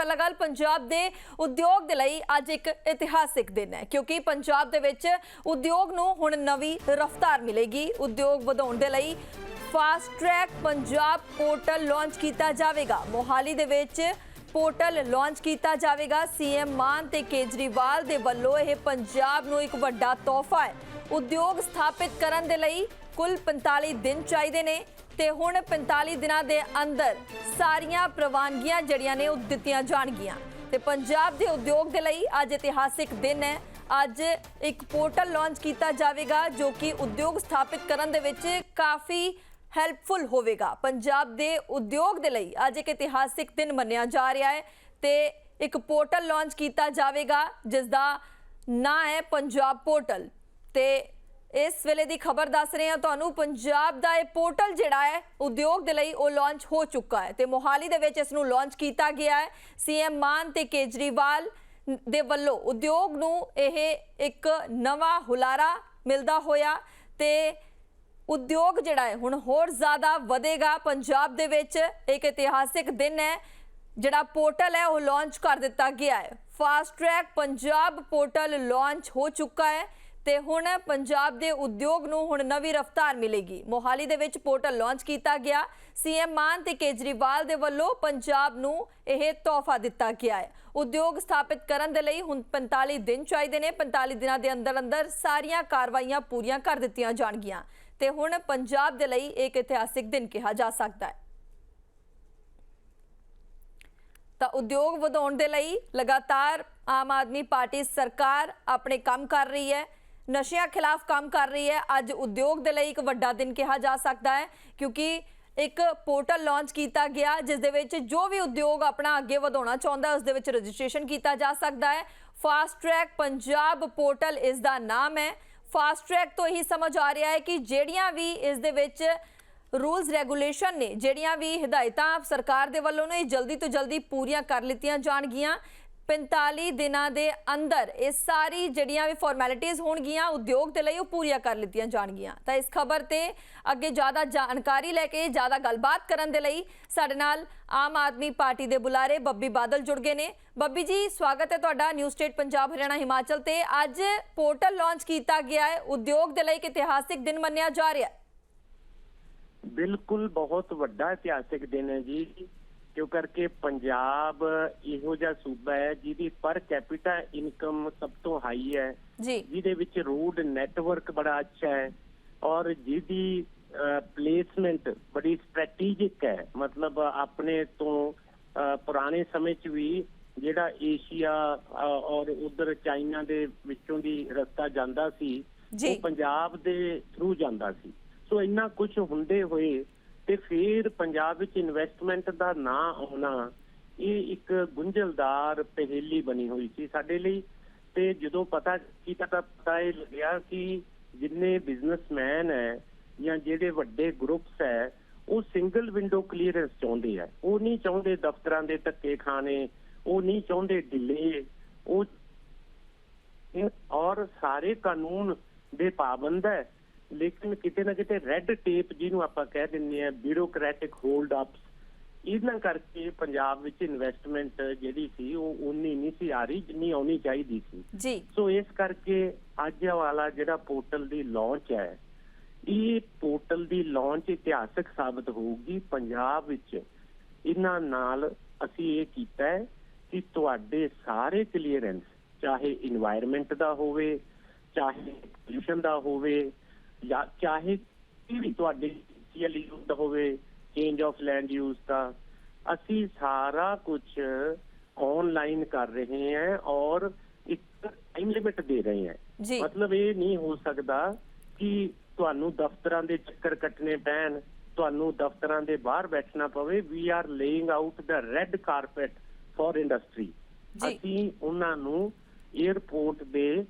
ਪਹਿਲਾਂ ਗੱਲ ਪੰਜਾਬ ਦੇ ਉਦਯੋਗ ਦੇ ਲਈ ਅੱਜ ਇੱਕ ਇਤਿਹਾਸਿਕ ਦਿਨ ਹੈ, ਕਿਉਂਕਿ ਪੰਜਾਬ ਦੇ ਵਿੱਚ ਉਦਯੋਗ ਨੂੰ ਹੁਣ ਨਵੀਂ ਰਫ਼ਤਾਰ ਮਿਲੇਗੀ। ਉਦਯੋਗ ਵਧਾਉਣ ਦੇ ਲਈ fast track Punjab portal launch ਕੀਤਾ ਜਾਵੇਗਾ। ਮੋਹਾਲੀ ਦੇ ਵਿੱਚ ਪੋਰਟਲ ਲਾਂਚ ਕੀਤਾ ਜਾਵੇਗਾ। ਸੀਐਮ ਮਾਨ ਤੇ ਕੇਜਰੀਵਾਲ ਦੇ ਵੱਲੋਂ ਇਹ ਪੰਜਾਬ ਨੂੰ ਇੱਕ ਵੱਡਾ ਤੋਹਫਾ ਹੈ। ਉਦਯੋਗ ਸਥਾਪਿਤ ਕਰਨ ਦੇ ਲਈ ਕੁੱਲ 45 ਦਿਨ ਚਾਹੀਦੇ ਨੇ ਤੇ ਹੁਣ 45 ਦਿਨਾਂ ਦੇ ਅੰਦਰ ਸਾਰੀਆਂ ਪ੍ਰਵਾਨਗੀਆਂ ਜਿਹੜੀਆਂ ਨੇ ਉਹ ਦਿੱਤੀਆਂ ਜਾਣਗੀਆਂ। ਤੇ ਪੰਜਾਬ ਦੇ ਉਦਯੋਗ ਦੇ ਲਈ ਅੱਜ ਇਤਿਹਾਸਿਕ ਦਿਨ ਹੈ। ਅੱਜ ਇੱਕ ਪੋਰਟਲ ਲਾਂਚ ਕੀਤਾ ਜਾਵੇਗਾ ਜੋ ਕਿ ਉਦਯੋਗ ਸਥਾਪਿਤ ਕਰਨ ਦੇ ਵਿੱਚ ਕਾਫੀ ਹੈਲਪਫੁਲ ਹੋਵੇਗਾ। ਪੰਜਾਬ ਦੇ ਉਦਯੋਗ ਦੇ ਲਈ ਅੱਜ ਇੱਕ ਇਤਿਹਾਸਿਕ ਦਿਨ ਮੰਨਿਆ ਜਾ ਰਿਹਾ ਹੈ ਤੇ ਇੱਕ ਪੋਰਟਲ ਲਾਂਚ ਕੀਤਾ ਜਾਵੇਗਾ ਜਿਸ ਦਾ ਨਾਂ ਹੈ ਪੰਜਾਬ ਪੋਰਟਲ। ਤੇ ਇਸ ਵੇਲੇ ਦੀ ਖਬਰ ਦੱਸ ਰਹੇ ਹਾਂ ਤੁਹਾਨੂੰ, ਪੰਜਾਬ ਦਾ ਇਹ ਪੋਰਟਲ ਜਿਹੜਾ ਹੈ, ਉਦਯੋਗ ਦੇ ਲਈ ਉਹ ਲਾਂਚ ਹੋ ਚੁੱਕਾ ਹੈ ਤੇ ਮੋਹਾਲੀ ਦੇ ਵਿੱਚ ਇਸ ਨੂੰ ਲਾਂਚ ਕੀਤਾ ਗਿਆ ਹੈ। ਸੀਐਮ ਮਾਨ ਤੇ ਕੇਜਰੀਵਾਲ ਦੇ ਵੱਲੋਂ ਉਦਯੋਗ ਨੂੰ ਇਹ ਇੱਕ ਨਵਾਂ ਹੁਲਾਰਾ ਮਿਲਦਾ ਹੋਇਆ ਤੇ ਉਦਯੋਗ ਜਿਹੜਾ ਹੈ ਹੁਣ ਹੋਰ ਜ਼ਿਆਦਾ ਵਧੇਗਾ। ਪੰਜਾਬ ਦੇ ਵਿੱਚ ਇੱਕ ਇਤਿਹਾਸਿਕ ਦਿਨ ਹੈ, ਜਿਹੜਾ ਪੋਰਟਲ ਹੈ, ਉਹ ਲਾਂਚ ਕਰ ਦਿੱਤਾ ਗਿਆ ਹੈ। Fast track Punjab portal launch ਹੋ ਚੁੱਕਾ ਹੈ। ਤੇ ਹੁਣ ਪੰਜਾਬ ਦੇ ਉਦਯੋਗ ਨੂੰ ਹੁਣ ਨਵੀਂ ਰਫ਼ਤਾਰ ਮਿਲੇਗੀ। ਮੋਹਾਲੀ ਦੇ ਵਿੱਚ ਪੋਰਟਲ ਲਾਂਚ ਕੀਤਾ ਗਿਆ। ਸੀਐਮ ਮਾਨ ਤੇ ਕੇਜਰੀਵਾਲ ਦੇ ਵੱਲੋਂ ਪੰਜਾਬ ਨੂੰ ਇਹ ਤੋਹਫਾ ਦਿੱਤਾ ਗਿਆ ਹੈ। ਉਦਯੋਗ ਸਥਾਪਿਤ ਕਰਨ ਦੇ ਲਈ ਹੁਣ 45 ਦਿਨ ਚਾਹੀਦੇ ਨੇ। 45 ਦਿਨਾਂ ਦੇ ਅੰਦਰ ਅੰਦਰ ਸਾਰੀਆਂ ਕਾਰਵਾਈਆਂ ਪੂਰੀਆਂ ਕਰ ਦਿੱਤੀਆਂ ਜਾਣਗੀਆਂ। ਤੇ ਹੁਣ ਪੰਜਾਬ ਦੇ ਲਈ ਇੱਕ ਇਤਿਹਾਸਿਕ ਦਿਨ ਕਿਹਾ ਜਾ ਸਕਦਾ ਹੈ। ਤਾਂ ਉਦਯੋਗ ਵਧਾਉਣ ਦੇ ਲਈ ਲਗਾਤਾਰ ਆਮ ਆਦਮੀ ਪਾਰਟੀ ਸਰਕਾਰ ਆਪਣੇ ਕੰਮ ਕਰ ਰਹੀ ਹੈ। ਨਸ਼ਿਆਂ ਖਿਲਾਫ ਕੰਮ ਕਰ ਰਹੀ ਹੈ। ਅੱਜ ਉਦਯੋਗ ਦੇ ਲਈ ਇੱਕ ਵੱਡਾ ਦਿਨ ਕਿਹਾ ਜਾ ਸਕਦਾ ਹੈ, ਕਿਉਂਕਿ ਇੱਕ ਪੋਰਟਲ ਲਾਂਚ ਕੀਤਾ ਗਿਆ, ਜਿਸ ਦੇ ਵਿੱਚ ਜੋ ਵੀ ਉਦਯੋਗ ਆਪਣਾ ਅੱਗੇ ਵਧਾਉਣਾ ਚਾਹੁੰਦਾ ਉਸ ਦੇ ਵਿੱਚ ਰਜਿਸਟ੍ਰੇਸ਼ਨ ਕੀਤਾ ਜਾ ਸਕਦਾ ਹੈ। ਫਾਸਟ ਟਰੈਕ ਪੰਜਾਬ ਪੋਰਟਲ ਇਸ ਦਾ ਨਾਮ ਹੈ। ਫਾਸਟ ਟਰੈਕ ਤੋਂ ਇਹੀ ਸਮਝ ਆ ਰਿਹਾ ਹੈ ਕਿ ਜਿਹੜੀਆਂ ਵੀ ਇਸ ਦੇ ਵਿੱਚ ਰੂਲਸ, ਰੈਗੂਲੇਸ਼ਨ ਨੇ, ਜਿਹੜੀਆਂ ਵੀ ਹਦਾਇਤਾਂ ਸਰਕਾਰ ਦੇ ਵੱਲੋਂ ਨੇ ਜਲਦੀ ਤੋਂ ਜਲਦੀ ਪੂਰੀਆਂ ਕਰ ਲਿੱਤੀਆਂ ਜਾਣਗੀਆਂ। 45 ਦਿਨਾਂ ਦੇ ਅੰਦਰ ਇਹ ਸਾਰੀ ਜਿਹੜੀਆਂ ਵੀ ਫਾਰਮੈਲਿਟੀਆਂ ਹੋਣਗੀਆਂ, ਉਦਯੋਗ ਦੇ ਲਈ ਉਹ ਪੂਰੀਆਂ ਕਰ ਲਿੱਤੀਆਂ ਜਾਣਗੀਆਂ। ਤਾਂ ਇਸ ਖਬਰ ਤੇ ਅੱਗੇ ਜ਼ਿਆਦਾ ਜਾਣਕਾਰੀ ਲੈ ਕੇ, ਜ਼ਿਆਦਾ ਗੱਲਬਾਤ ਕਰਨ ਦੇ ਲਈ ਸਾਡੇ ਨਾਲ ਆਮ ਆਦਮੀ ਪਾਰਟੀ ਦੇ ਬੁਲਾਰੇ ਬੱਬੀ ਬਾਦਲ ਜੁੜ ਗਏ ਨੇ। ਬੱਬੀ ਜੀ, ਸਵਾਗਤ ਹੈ ਤੁਹਾਡਾ ਨਿਊ ਸਟੇਟ ਪੰਜਾਬ ਹਰਿਆਣਾ ਹਿਮਾਚਲ ਤੇ। ਅੱਜ ਪੋਰਟਲ ਲਾਂਚ ਕੀਤਾ ਗਿਆ ਹੈ। ਉਦਯੋਗ ਦੇ ਲਈ ਇੱਕ ਇਤਿਹਾਸਿਕ ਦਿਨ ਮੰਨਿਆ ਜਾ ਰਿਹਾ ਹੈ। ਬਿਲਕੁਲ ਬਹੁਤ ਵੱਡਾ ਇਤਿਹਾਸਿਕ ਦਿਨ ਹੈ ਜੀ। ਕਿਉਂ ਕਰਕੇ ਪੰਜਾਬ ਇਹੋ ਜਿਹਾ ਸੂਬਾ ਹੈ ਜਿਹਦੀ ਪਰ ਕੈਪੀਟਾ ਇਨਕਮ ਸਭ ਤੋਂ ਹਾਈ ਹੈ ਜਿਹਦੇ ਵਿੱਚ ਰੋਡ ਨੈਟਵਰਕ ਬੜਾ ਅੱਛਾ ਹੈ ਔਰ ਜਿਹਦੀ ਪਲੇਸਮੈਂਟ ਬੜੀ ਸਟ੍ਰੈਟੇਜਿਕ ਹੈ। ਮਤਲਬ ਆਪਣੇ ਤੋਂ ਪੁਰਾਣੇ ਸਮੇਂ 'ਚ ਵੀ ਜਿਹੜਾ ਏਸ਼ੀਆ ਔਰ ਉਧਰ ਚਾਈਨਾ ਦੇ ਵਿੱਚੋਂ ਦੀ ਰਸਤਾ ਜਾਂਦਾ ਸੀ। ਉਹ ਪੰਜਾਬ ਦੇ ਥਰੂ ਜਾਂਦਾ ਸੀ। ਸੋ ਇੰਨਾ ਕੁਝ ਹੁੰਦੇ ਹੋਏ ਤੇ ਫਿਰ ਪੰਜਾਬ ਵਿੱਚ ਇਨਵੈਸਟਮੈਂਟ ਦਾ ਨਾਂ ਆਉਣਾ, ਇਹ ਇੱਕ ਗੁੰਝਲਦਾਰ ਪਹੇਲੀ ਬਣੀ ਹੋਈ ਸੀ ਸਾਡੇ ਲਈ। ਤੇ ਜਦੋਂ ਪਤਾ ਕੀਤਾ ਤਾਂ ਪਤਾ ਇਹ ਲੱਗਿਆ ਕਿ ਜਿੰਨੇ ਬਿਜ਼ਨਸਮੈਨ ਹੈ ਜਾਂ ਜਿਹੜੇ ਵੱਡੇ ਗਰੁੱਪਸ ਹੈ, ਉਹ ਸਿੰਗਲ ਵਿੰਡੋ ਕਲੀਅਰੈਂਸ ਚਾਹੁੰਦੇ ਆ। ਉਹ ਨਹੀਂ ਚਾਹੁੰਦੇ ਦਫ਼ਤਰਾਂ ਦੇ ਧੱਕੇ ਖਾਣੇ, ਉਹ ਨਹੀਂ ਚਾਹੁੰਦੇ ਡਿਲੇ ਉਹ ਔਰ ਸਾਰੇ ਕਾਨੂੰਨ ਦੇ ਪਾਬੰਦ ਹੈ। ਲੇਕਿਨ ਕਿਤੇ ਨਾ ਕਿਤੇ ਰੈੱਡ ਟੇਪ ਜਿਹਨੂੰ ਆਪਾਂ ਕਹਿ ਦਿੰਦੇ ਆ ਬਿਊਰੋਕਰੈਟਿਕ ਹੋਲਡ ਅਪ ਇਹਨਾਂ ਕਰਕੇ ਪੰਜਾਬ ਵਿੱਚ ਇਨਵੈਸਟਮੈਂਟ ਜਿਹੜੀ ਸੀ ਉਹ ਉਨੀ ਨਹੀਂ ਸੀ ਆ ਰਹੀ ਜਿੰਨੀ ਆਉਣੀ ਚਾਹੀਦੀ ਸੀ। ਜੀ। ਸੋ ਇਸ ਕਰਕੇ ਅੱਜ ਵਾਲਾ ਜਿਹੜਾ ਪੋਰਟਲ ਦੀ ਲਾਂਚ ਹੈ ਇਹ ਪੋਰਟਲ ਦੀ ਲਾਂਚ ਇਤਿਹਾਸਕ ਸਾਬਤ ਹੋਊਗੀ। ਪੰਜਾਬ ਵਿੱਚ ਇਹਨਾਂ ਨਾਲ ਅਸੀਂ ਇਹ ਕੀਤਾ ਹੈ ਕਿ ਤੁਹਾਡੇ ਸਾਰੇ ਕਲੀਅਰੈਂਸ ਚਾਹੇ এনवायरमेंट ਦਾ ਹੋਵੇ ਚਾਹੇ ਪੋਲੂਸ਼ਨ ਦਾ ਹੋਵੇ ਜਾਂ ਚਾਹੇ ਵੀ ਤੁਹਾਡੇ ਸੀਐਲ ਯੂਜ਼ ਹੋਵੇ ਚੇਂਜ ਆਫ ਲੈਂਡ ਯੂਜ਼ ਦਾ ਅਸੀਂ ਸਾਰਾ ਕੁਝ ਆਨਲਾਈਨ ਕਰ ਰਹੇ ਹਾਂ ਔਰ ਇੱਕ ਟਾਈਮ ਲਿਮਿਟ ਦੇ ਰਹੇ ਹਾਂ। ਮਤਲਬ ਇਹ ਨਹੀਂ ਹੋ ਸਕਦਾ ਕਿ ਤੁਹਾਨੂੰ ਦਫ਼ਤਰਾਂ ਦੇ ਚੱਕਰ ਕੱਟਨੇ ਪੈਣ ਤੁਹਾਨੂੰ ਦਫ਼ਤਰਾਂ ਦੇ ਬਾਹਰ ਬੈਠਣਾ ਪਵੇ। We are laying out the red carpet for industry ਅਸੀਂ ਉਹਨਾਂ ਨੂੰ 에어ਪੋਰਟ ਦੇ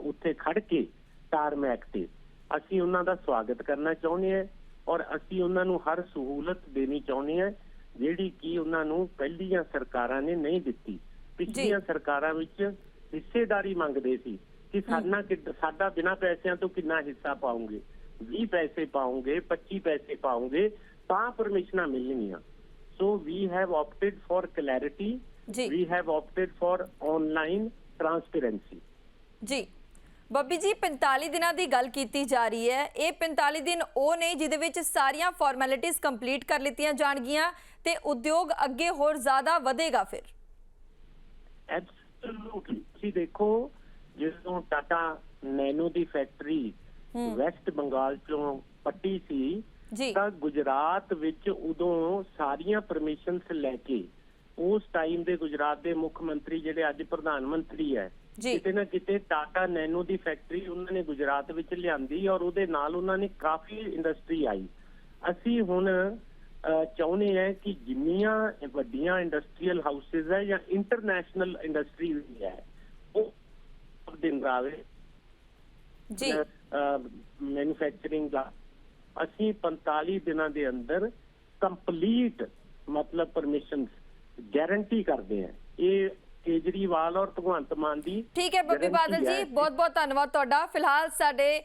ਉੱਥੇ ਖੜ ਕੇ ਟਾਰਮੈਕ ਤੇ ਅਸੀਂ ਉਹਨਾਂ ਦਾ ਸਵਾਗਤ ਕਰਨਾ ਚਾਹੁੰਦੇ ਹਾਂ ਔਰ ਅਸੀਂ ਉਹਨਾਂ ਨੂੰ ਹਰ ਸਹੂਲਤ ਦੇਣੀ ਚਾਹੁੰਦੇ ਹਾਂ ਜਿਹੜੀ ਕਿ ਉਹਨਾਂ ਨੂੰ ਪਹਿਲੀਆਂ ਸਰਕਾਰਾਂ ਨੇ ਨਹੀਂ ਦਿੱਤੀ। ਪਿਛਲੀਆਂ ਸਰਕਾਰਾਂ ਵਿੱਚ ਹਿੱਸੇਦਾਰੀ ਮੰਗਦੇ ਸੀ ਕਿ ਸਾਡਾ ਸਾਡਾ ਬਿਨਾਂ ਪੈਸਿਆਂ ਤੋਂ ਕਿੰਨਾ ਹਿੱਸਾ ਪਾਉਂਗੇ? 20 ਪੈਸੇ ਪਾਉਂਗੇ 25 ਪੈਸੇ ਪਾਉਂਗੇ ਤਾਂ ਪਰਮਿਸ਼ਨਾਂ ਮਿਲਣਗੀਆਂ। So we have opted for clarity we have opted for online transparency ਜੀ। ਬੱਬੀ ਜੀ 45 ਦਿਨਾਂ ਦੀ ਗੱਲ ਕੀਤੀ ਜਾ ਰਹੀ ਹੈ। ਇਹ 45 ਦਿਨ ਉਹ ਨੇ ਜਿਹਦੇ ਵਿੱਚ ਸਾਰੀਆਂ ਫਾਰਮੈਲਿਟੀਆਂ ਕੰਪਲੀਟ ਕਰ ਲਿੱਤੀਆਂ ਜਾਣਗੀਆਂ ਤੇ ਉਦਯੋਗ ਅੱਗੇ ਹੋਰ ਜ਼ਿਆਦਾ ਵਧੇਗਾ ਫਿਰ। ਐਬਸੋਲੂਟਲੀ ਤੁਸੀਂ ਦੇਖੋ ਜਦੋਂ ਟਾਟਾ ਨੈਨੋ ਦੀ ਫੈਕਟਰੀ ਵੈਸਟ ਬੰਗਾਲ ਚੋਂ ਪੱਟੀ ਸੀ ਤਾਂ ਗੁਜਰਾਤ ਵਿੱਚ ਉਦੋਂ ਸਾਰੀਆਂ ਪਰਮਿਸ਼ਨਸ ਲੈ ਕੇ ਉਸ ਟਾਈਮ ਦੇ ਗੁਜਰਾਤ ਦੇ ਮੁੱਖ ਮੰਤਰੀ ਜਿਹੜੇ ਅੱਜ ਪ੍ਰਧਾਨ ਮੰਤਰੀ ਹੈ। ਕਿਤੇ ਨਾ ਕਿਤੇ ਟਾਟਾ ਨੈਨੋ ਦੀ ਫੈਕਟਰੀ ਉਹਨਾਂ ਨੇ ਗੁਜਰਾਤ ਵਿੱਚ ਲਿਆਂਦੀ ਔਰ ਉਹਦੇ ਨਾਲ ਉਹਨਾਂ ਨੇ ਕਾਫੀ ਇੰਡਸਟਰੀ ਆਈ ਅਸੀਂ ਹੁਣ ਚਾਹੁੰਦੇ ਹਾਂ ਕਿ ਜਿੰਨੀਆਂ ਵੱਡੀਆਂ ਇੰਡਸਟਰੀਅਲ ਹਾਊਸਸ ਹੈ ਜਾਂ ਇੰਟਰਨੈਸ਼ਨਲ ਇੰਡਸਟਰੀ ਵੀ ਹੈ ਉਹ ਦਿਨ ਰਾਵੇ ਜੀ ਮੈਨੂਫੈਕਚਰਿੰਗ ਦਾ ਅਸੀਂ 45 ਦਿਨਾਂ ਦੇ ਅੰਦਰ ਕੰਪਲੀਟ ਮਤਲਬ ਪਰਮਿਸ਼ਨਸ ਗਾਰੰਟੀ ਕਰਦੇ ਹਾਂ ਇਹ ਕੇਜਰੀਵਾਲ ਔਰ ਭਗਵੰਤ ਮਾਨ ਦੀ ਠੀਕ ਹੈ ਬੱਬੀ ਬਾਦਲ। ਜੀ ਬਹੁਤ ਬਹੁਤ ਧੰਨਵਾਦ ਤੁਹਾਡਾ ਫਿਲਹਾਲ ਸਾਡੇ